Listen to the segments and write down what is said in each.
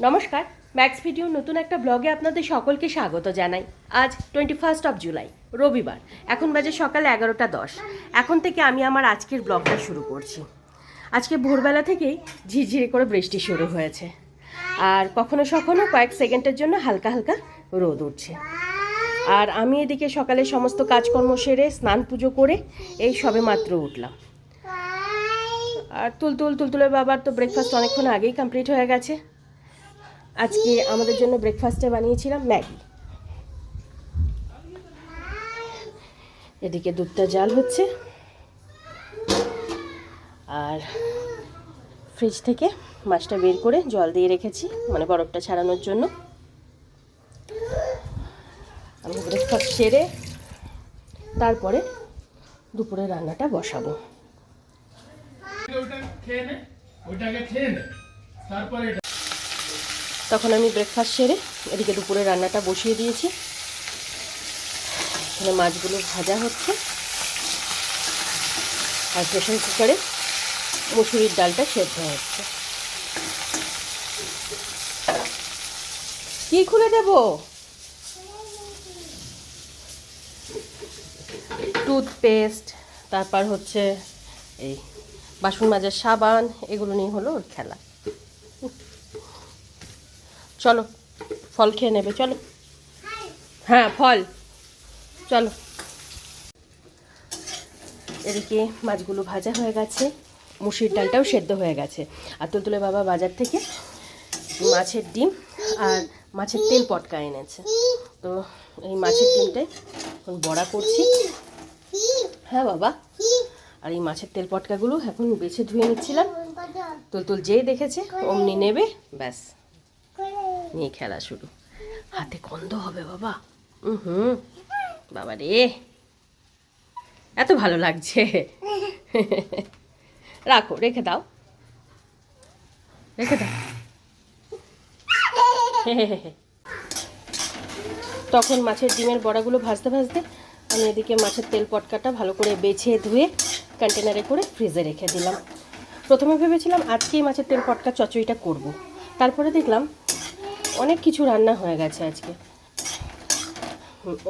নমস্কার max video নতুন একটা ব্লগে আপনাদের সকলকে স্বাগত জানাই। আজ টোয়েন্টি ফার্স্ট অফ জুলাই রবিবার। এখন বাজে সকাল এগারোটা দশ। এখন থেকে আমি আমার আজকের ব্লগটা শুরু করছি। আজকে ভোরবেলা থেকেই ঝিরঝিরে করে বৃষ্টি শুরু হয়েছে। আর কখনো কখনো কয়েক সেকেন্ডের জন্য হালকা হালকা রোদ উঠছে। আর আমি এদিকে সকালে সমস্ত কাজকর্ম সেরে স্নান পুজো করে এই সবে মাত্র উঠলাম। আর তুলতুল, তুলতুলের বাবার তো ব্রেকফাস্ট অনেকক্ষণ আগেই কমপ্লিট হয়ে গেছে। আজকে আমাদের জন্য ব্রেকফাস্টে বানিয়েছিলাম ম্যাগি। এদিকে দুধটা জাল হচ্ছে। আর ফ্রিজ থেকে মাছটা বের করে জল দিয়ে রেখেছি মানে বরফটা ছাড়ানোর জন্য। আমি ব্রেকফাস্ট সেরে তারপরে দুপুরে রান্নাটা বসাবো। খেয়ে নে তারপরে তখন আমি ব্রেকফাস্ট সেরে এদিকে দুপুরে রান্নাটা বসিয়ে দিয়েছি। এখানে মাছগুলো ভাজা হচ্ছে। আর প্রেশার কুকারে মুসুরির ডালটা সেদ্ধ হচ্ছে। কি খুলে দেব? টুথপেস্ট তারপর হচ্ছে এই বাসন মাজার সাবান, এগুলো নিয়ে হলো ওর খেলা। চলো, ফল খেয়ে নেবে, চলো। হ্যাঁ ফল। চলো। এদিকে মাছগুলো ভাজা হয়ে গেছে, মুসির ডালটাও সেদ্ধ হয়ে গেছে। আর তুলতুলে বাবা বাজার থেকে মাছের ডিম আর মাছের তেল পটকা এনেছে। তো এই মাছের ডিমটাই এখন বড়া করছি। হ্যাঁ বাবা। আর এই মাছের তেল পটকাগুলো এখন বেছে ধুয়ে নিচ্ছিলাম। তুলতুল যেই দেখেছে, অমনি নেবে, ব্যাস। নিয়ে খেলা শুরু। হাতে গন্ধ হবে বাবা। হুম বাবা রে। এত ভালো লাগছে। রাখো, রেখে দাও। রেখে দাও। তখন মাছের ডিমের বড়াগুলো ভাজতে ভাজতে আমি এদিকে মাছের তেল পটকাটা ভালো করে বেছে ধুয়ে কন্টেনারে করে ফ্রিজে রেখে দিলাম। প্রথমে ভেবেছিলাম আজকেই মাছের তেল পটকা চচড়িটা করব। তারপরে দেখলাম অনেক কিছু রান্না হয়ে গেছে আজকে।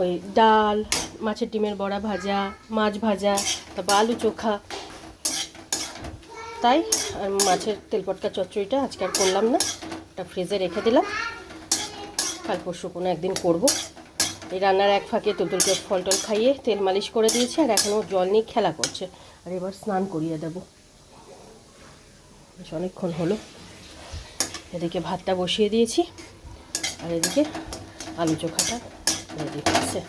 ওই ডাল, মাছের ডিমের বড়া ভাজা, মাছ ভাজা, তারপর আলু চোখা। তাই মাছের তেল পটকা চচ্চড়িটা আজকে আর করলাম না। ওটা ফ্রিজে রেখে দিলাম। কাল পরশু কোনো একদিন করব। এই রান্নার এক ফাঁকে তুলতুলকে ফল টল খাইয়ে তেল মালিশ করে দিয়েছি আর এখনও জল নিয়ে খেলা করছে। আর এবার স্নান করিয়ে দেব। বেশ অনেকক্ষণ হলো। এদিকে ভাতটা বসিয়ে দিয়েছি। আর এদিকে আলু চোখাটা রেডি হচ্ছে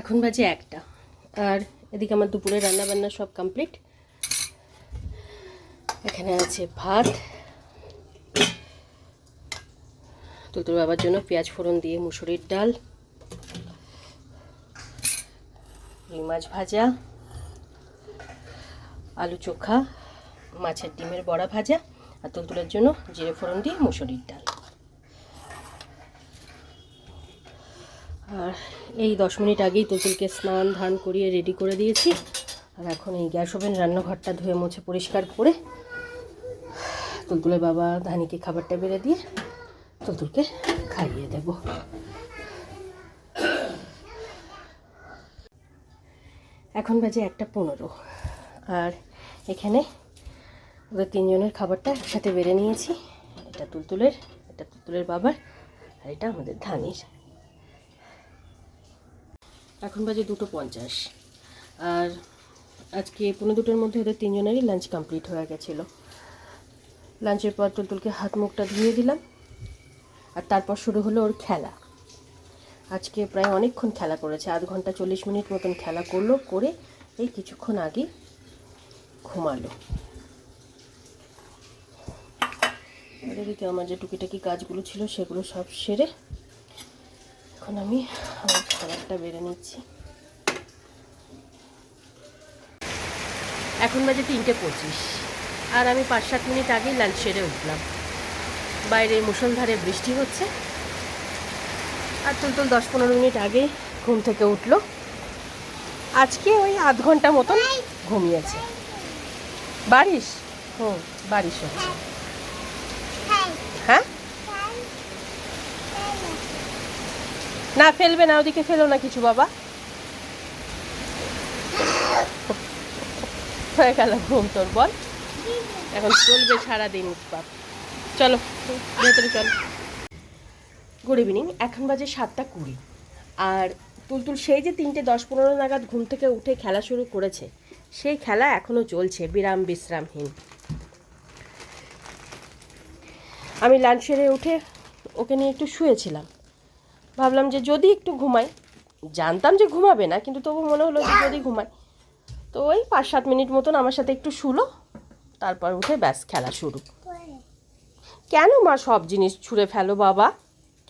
এখন বাজে একটা। আর এদিকে আমার দুপুরে রান্না বান্না সব কমপ্লিট এখানে আছে ভাত। তুতুর বাবার জন্য পেঁয়াজ ফোড়ন দিয়ে মুসুরির ডাল। রুই মাছ ভাজা। আলু চোখা, মাছের ডিমের বড়া ভাজা। আর তুলতুলের জন্য জিরে ফোড়ন দিয়ে মুসুরির ডাল। আর এই দশ মিনিট আগেই তুলতুলকে স্নান, ধান করিয়ে রেডি করে দিয়েছি। আর এখন এই গ্যাস ওভেন রান্নাঘরটা ধুয়ে মুছে পরিষ্কার করে তুলতুলের বাবা ধানিকে খাবারটা বেড়ে দিয়ে তুলতুলকে খাইয়ে দেব। এখন বাজে একটা পনেরো। আর এখানে ওদের তিনজনের খাবারটা একসাথে বেড়ে নিয়েছি। এটা তুলতুলের এটা তুলতুলের বাবার, আর এটা আমাদের ধানির। এখন বাজে দুটো পঞ্চাশ। আর আজকে পনেরো দুটোর মধ্যে ওদের তিনজনেরই লাঞ্চ কমপ্লিট হয়ে গেছিল। লাঞ্চের পর তুলতুলকে হাত মুখটা ধুয়ে দিলাম, আর তারপর শুরু হলো ওর খেলা। আজকে প্রায় অনেকক্ষণ খেলা করেছে, আধ ঘণ্টা চল্লিশ মিনিট মতন খেলা করল, করে এই কিছুক্ষণ আগে ঘুমালো। এদিকে আমার যে টুকিটাকি কাজগুলো ছিল সেগুলো সব সেরে এখন আমি আমার খাবারটা বেড়ে নিচ্ছি। এখন বাজে তিনটে পঁচিশ। আর আমি পাঁচ সাত মিনিট আগেই লাঞ্চ সেরে উঠলাম। বাইরে মুষলধারে বৃষ্টি হচ্ছে। আর তুলতুল দশ পনেরো মিনিট আগে ঘুম থেকে উঠল। আজকে ওই আধ ঘণ্টা মতন ঘুমিয়েছে। বারিশ? হুম, বারিশ হচ্ছে হ্যাঁ না ফেলবে না, ওদিকে ফেলো না কিছু, বাবা। হয়ে গেল ঘুম তোর, বল। এখন চলবে সারাদিন উৎপাত চলো, ভেতরে চলো। গুড ইভিনিং এখন বাজে সাতটা কুড়ি। আর তুলতুল সেই যে তিনটে দশ পনেরো নাগাদ ঘুম থেকে উঠে খেলা শুরু করেছে, সেই খেলা এখনও চলছে, বিরাম বিশ্রামহীন। আমি লাঞ্চ সেরে উঠে ওকে নিয়ে একটু শুয়েছিলাম। ভাবলাম যে যদি একটু ঘুমাই, জানতাম যে ঘুমাবে না, কিন্তু তবু মনে হলো যে যদি ঘুমাই। তো ওই পাঁচ সাত মিনিট মতন আমার সাথে একটু শুলো, তারপর উঠে ব্যাস খেলা শুরু। কেন মা সব জিনিস ছুঁড়ে ফেলো বাবা?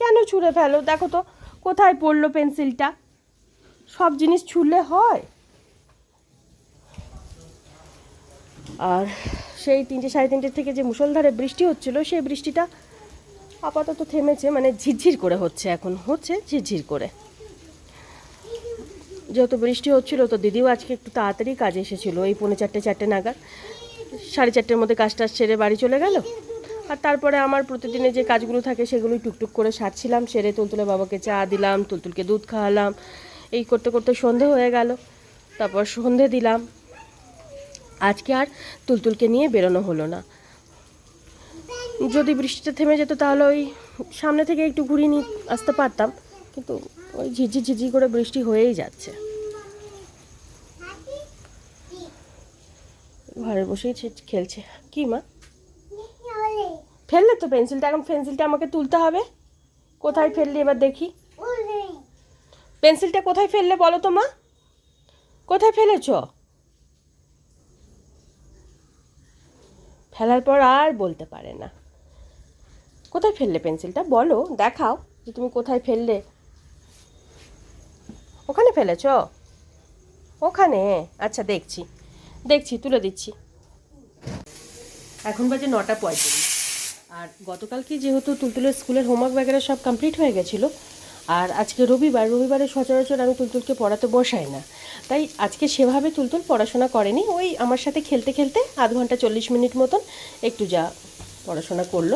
কেন ছুঁড়ে ফেলো? দেখো তো, কোথায় পড়ল পেন্সিলটা? সব জিনিস ছুঁড়লে হয়। আর সেই তিনটে, সাড়ে তিনটে থেকে যে মুষলধারে বৃষ্টি হচ্ছিল, সেই বৃষ্টিটা আপাতত থেমেছে মানে ঝিরঝির করে হচ্ছে এখন। হচ্ছে ঝিরঝির করে। যেহেতু বৃষ্টি হচ্ছিল, তো দিদিও আজকে একটু তাড়াতাড়ি কাজে এসেছিল, এই পৌনে চারটে চারটে নাগাদ। সাড়ে চারটের মধ্যে কাজটা সেরে বাড়ি চলে গেল। আর তারপরে আমার প্রতিদিনে যে কাজগুলো থাকে, সেগুলোই টুকটুক করে সারছিলাম, সেরে তুলতুলে বাবাকে চা দিলাম, তুলতুলকে দুধ খাওয়ালাম। এই করতে করতে সন্ধে হয়ে গেল। তারপর সন্ধে দিলাম। আজকে আর তুলতুলকে নিয়ে বেরোনো হলো না। যদি বৃষ্টিটা থেমে যেত তাহলে ওই সামনে থেকে একটু ঘুরিয়ে নিয়ে আসতে পারতাম। কিন্তু ওই ঝিঝি ঝিঝি করে বৃষ্টি হয়েই যাচ্ছে। ঘরে বসেই খেলছে। কি মা? ফেললে তো পেন্সিলটা। এখন পেন্সিলটা আমাকে তুলতে হবে। কোথায় ফেললি এবার দেখি। পেন্সিলটা কোথায় ফেললে বলো তো মা? কোথায় ফেলেছ? ফেলার পর আর বলতে পারে না। কোথায় ফেললে পেন্সিলটা? বলো, দেখাও যে তুমি কোথায় ফেললে। ওখানে ফেলেছ? ওখানে? আচ্ছা দেখছি। দেখছি, তুলে দিচ্ছি। এখন বাজে নটা পঁয়ত্রিশ। আর গতকাল কি যেহেতু তুলতুলের স্কুলের হোমওয়ার্ক বাগেরা সব কমপ্লিট হয়ে গেছিল, আর আজকে রবিবার, রবিবারে সচরাচর আমি তুলতুলকে পড়াতে বসাই না। তাই আজকে সেভাবে তুলতুল পড়াশোনা করেনি, ওই আমার সাথে খেলতে খেলতে আধ ঘণ্টা চল্লিশ মিনিট মতন একটু যা পড়াশোনা করল।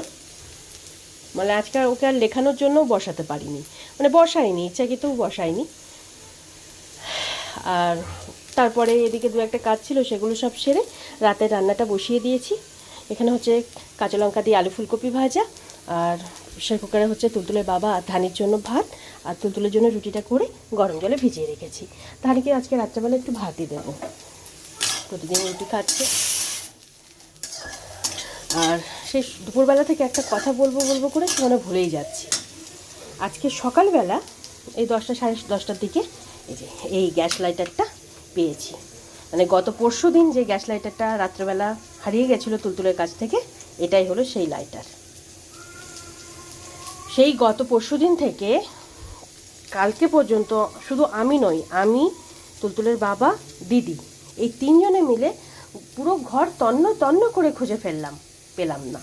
মানে আজকে ওকে আর লেখানোর জন্য বসাতে পারিনি। মানে বসাইনি ইচ্ছাকৃতও বসাইনি আর তারপরে এদিকে দু একটা কাজ ছিল, সেগুলো সব সেরে রাতে রান্নাটা বসিয়ে দিয়েছি। এখানে হচ্ছে কাঁচা লঙ্কা দিয়ে আলু ফুলকপি ভাজা, আর প্রেশার কুকারে হচ্ছে তুলতুলের বাবা আর ধানির জন্য ভাত, আর তুলতুলের জন্য রুটিটা করে গরম জলে ভিজিয়ে রেখেছি। ধানিকে আজকে রাত্রেবেলা একটু ভাতই দেবো। প্রতিদিন রুটি খাচ্ছে। আর সেই দুপুরবেলা থেকে একটা কথা বলব বলব করে মানে ভুলেই যাচ্ছি। আজকে সকালবেলা এই দশটা সাড়ে দশটার দিকে এই যে এই গ্যাস লাইটারটা পেয়েছি। মানে গত পরশু দিন যে গ্যাস লাইটারটা রাত্রেবেলা হারিয়ে গেছিল তুলতুলের কাছ থেকে, এটাই হলো সেই লাইটার। সেই গত পরশু দিন থেকে কালকে পর্যন্ত শুধু আমি নই, আমি, তুলতুলের বাবা, দিদি, এই তিনজনে মিলে পুরো ঘর তন্ন তন্ন করে খুঁজে ফেললাম। পেলাম না।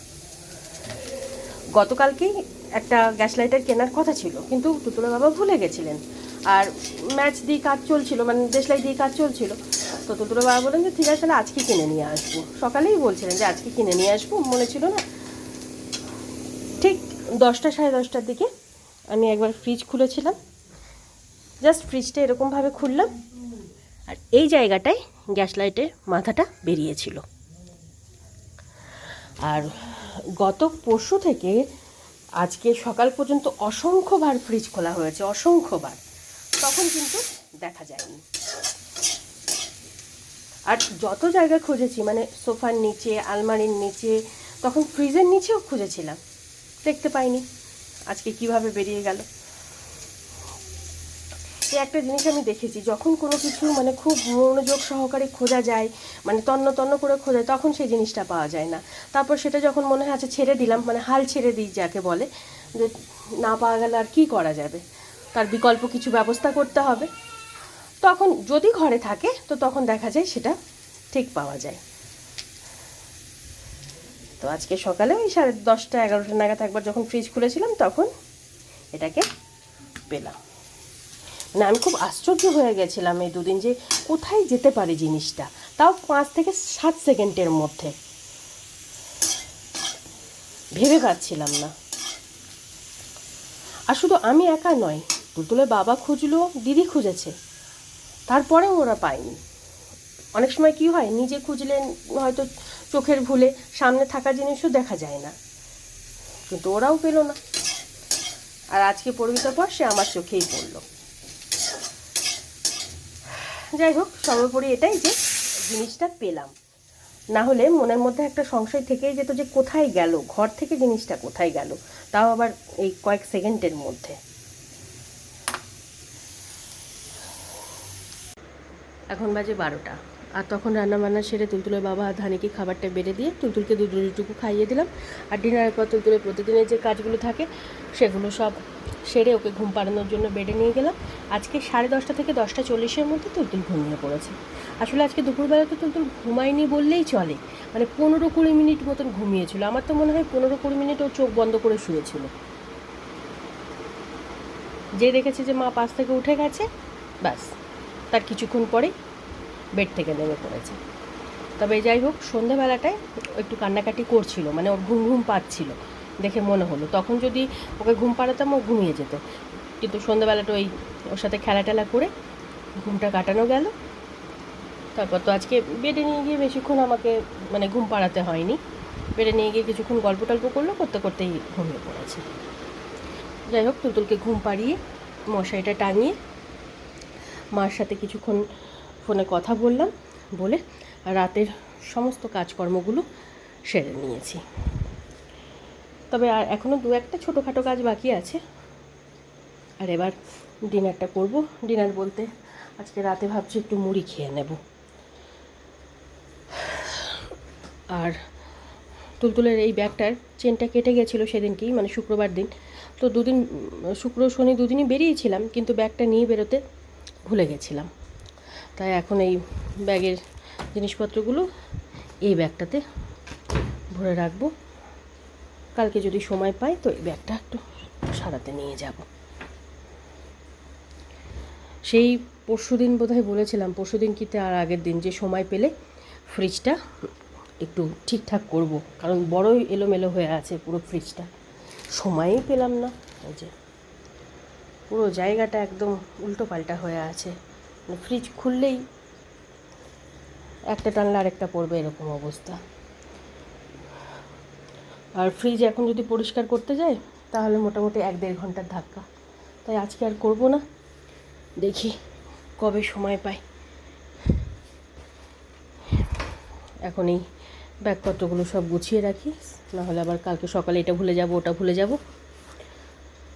গতকালকেই একটা গ্যাস লাইটার কেনার কথা ছিল, কিন্তু টুতুলা বাবা ভুলে গেছিলেন। আর ম্যাচ দিয়ে কাজ চলছিল মানে দেশলাই দিয়ে কাজ চলছিল। তো টুতুলা বাবা বললেন যে, ঠিক আছে, তাহলে আজকে কিনে নিয়ে আসব। সকালেই বলছিলেন যে, আজকে কিনে নিয়ে আসব। মনে ছিল না। ঠিক দশটা সাড়ে দশটার দিকে আমি একবার ফ্রিজ খুলেছিলাম। জাস্ট ফ্রিজটা এরকমভাবে খুললাম। আর এই জায়গাটায় গ্যাস লাইটের মাথাটা বেরিয়েছিল। আর গত পরশু থেকে আজকে সকাল পর্যন্ত অসংখ্যবার ফ্রিজ খোলা হয়েছে, অসংখ্যবার। তখন কিন্তু দেখা যায়নি। আর যত জায়গা খুঁজেছি মানে সোফার নিচে, আলমারির নিচে, তখন ফ্রিজের নিচেও খুঁজেছিলাম। দেখতে পাইনি। আজকে কীভাবে বেরিয়ে গেল? এই একটা জিনিস আমি দেখেছি, যখন কোনো কিছু মানে খুব মনোযোগ সহকারে খোঁজা যায় মানে তন্ন তন্ন করে খোঁজা তখন সেই জিনিসটা পাওয়া যায় না। তারপর সেটা যখন মনে হয় আচ্ছা ছেড়ে দিলাম মানে হাল ছেড়ে দিই যাকে বলে, যে না পাওয়া গেলে আর কী করা যাবে? তার বিকল্প কিছু ব্যবস্থা করতে হবে। তখন যদি ঘরে থাকে, তো তখন দেখা যায় সেটা ঠিক পাওয়া যায়। তো আজকে সকালে ওই সাড়ে দশটা, এগারোটা নাগাদ একবার যখন ফ্রিজ খুলেছিলাম, তখন এটাকে পেলাম। মানে আমি খুব আশ্চর্য হয়ে গেছিলাম এই দুদিন যে কোথায় যেতে পারে জিনিসটা। তাও পাঁচ থেকে সাত সেকেন্ডের মধ্যে। ভেবে পাচ্ছিলাম না। আর শুধু আমি একা নয়, তুলতুলের বাবা খুঁজলো, দিদি খুঁজেছে। তারপরেও ওরা পায়নি। অনেক সময় কি হয়, নিজে খুঁজলে হয়তো চোখের ভুলে, সামনে থাকা জিনিসও দেখা যায় না। কিন্তু ওরাও পেল না। আর আজকে পরিণতার পর সে আমার চোখেই পড়ল। যাই হোক, সর্বোপরি এটাই যে জিনিসটা পেলাম। না হলে মনের মধ্যে একটা সংশয় থেকেই যেত যে কোথায় গেল, ঘর থেকে জিনিসটা কোথায় গেল, তাও আবার এই কয়েক সেকেন্ডের মধ্যে। এখন বাজে বারোটা, আর তখন রান্না বান্না সেরে তুলতুলের বাবা ধানিকে খাবারটা বেড়ে দিয়ে তুলতুলকে দুধ রুটিটুকু খাইয়ে দিলাম। আর ডিনারের পর তুলতুলের প্রতিদিনের যে কাজগুলো থাকে, সেগুলো সব সেরে ওকে ঘুম পাড়ানোর জন্য বেডে নিয়ে গেলাম। আজকে সাড়ে দশটা থেকে দশটা চল্লিশের মধ্যে তুলতুল ঘুমিয়ে পড়েছে। আসলে আজকে দুপুরবেলা তো তুলতুল ঘুমায়নি বললেই চলে। মানে পনেরো কুড়ি মিনিট মতন ঘুমিয়েছিল। আমার তো মনে হয় পনেরো কুড়ি মিনিট ও চোখ বন্ধ করে শুয়েছিল। যে দেখেছে যে মা পাশ থেকে উঠে গেছে, ব্যাস, তার কিছুক্ষণ পরেই বেড থেকে নেমে পড়েছে। তবে যাই হোক সন্ধ্যাবেলাটায় একটু কান্নাকাটি করছিল মানে ওর ঘুম ঘুম পাচ্ছিল। দেখে মনে হলো। তখন যদি ওকে ঘুম পাড়াতাম, ও ঘুমিয়ে যেত। কিন্তু সন্ধ্যাবেলাটা ওই ওর সাথে খেলা টেলা করে ঘুমটা কাটানো গেল। তারপর তো আজকে বেডে নিয়ে গিয়ে বেশিক্ষণ আমাকে মানে ঘুম পাড়াতে হয়নি। বেডে নিয়ে গিয়ে কিছুক্ষণ গল্প টল্প করল, করতে করতেই ঘুমিয়ে পড়েছে। যাই হোক, তুলতুলকে ঘুম পাড়িয়ে মশারিটা টাঙিয়ে মার সাথে কিছুক্ষণ ফোনে কথা বললাম, বলে রাতের সমস্ত কাজকর্মগুলো সেরে নিয়েছি। তবে আর এখনও দু একটা ছোটোখাটো কাজ বাকি আছে। আর এবার ডিনারটা করব। ডিনার বলতে আজকে রাতে ভাবছি একটু মুড়ি খেয়ে নেব। আর তুলতুলের এই ব্যাগটার চেনটা কেটে গেছিল সেদিনকেই মানে শুক্রবার দিন। তো দুদিন, শুক্র শনি দুদিনই বেরিয়েছিলাম, কিন্তু ব্যাগটা নিয়ে বেরোতে ভুলে গেছিলাম। তাই এখন এই ব্যাগের জিনিসপত্রগুলো এই ব্যাগটাতে ভরে রাখব। কালকে যদি সময় পাই, তো এই ব্যাগটা একটু সারাতে নিয়ে যাব। সেই পরশু দিন বোধহয় বলেছিলাম পরশু দিন কি তার আগের দিন যে সময় পেলে ফ্রিজটা একটু ঠিকঠাক করব। কারণ বড়ই এলোমেলো হয়ে আছে পুরো ফ্রিজটা সময়ই পেলাম না, এই যে পুরো জায়গাটা একদম উল্টো পাল্টা হয়ে আছে। মানে ফ্রিজ খুললেই একটা টানলে আরেকটা পড়বে, এরকম অবস্থা। আর ফ্রিজ এখন যদি পরিষ্কার করতে যায় তাহলে মোটামুটি এক দেড় ঘণ্টার ধাক্কা। তাই আজকে আর করব না। দেখি কবে সময় পাই। এখন এই ব্যাগপত্রগুলো সব গুছিয়ে রাখি। নাহলে আবার কালকে সকালে এটা ভুলে যাব, ওটা ভুলে যাব।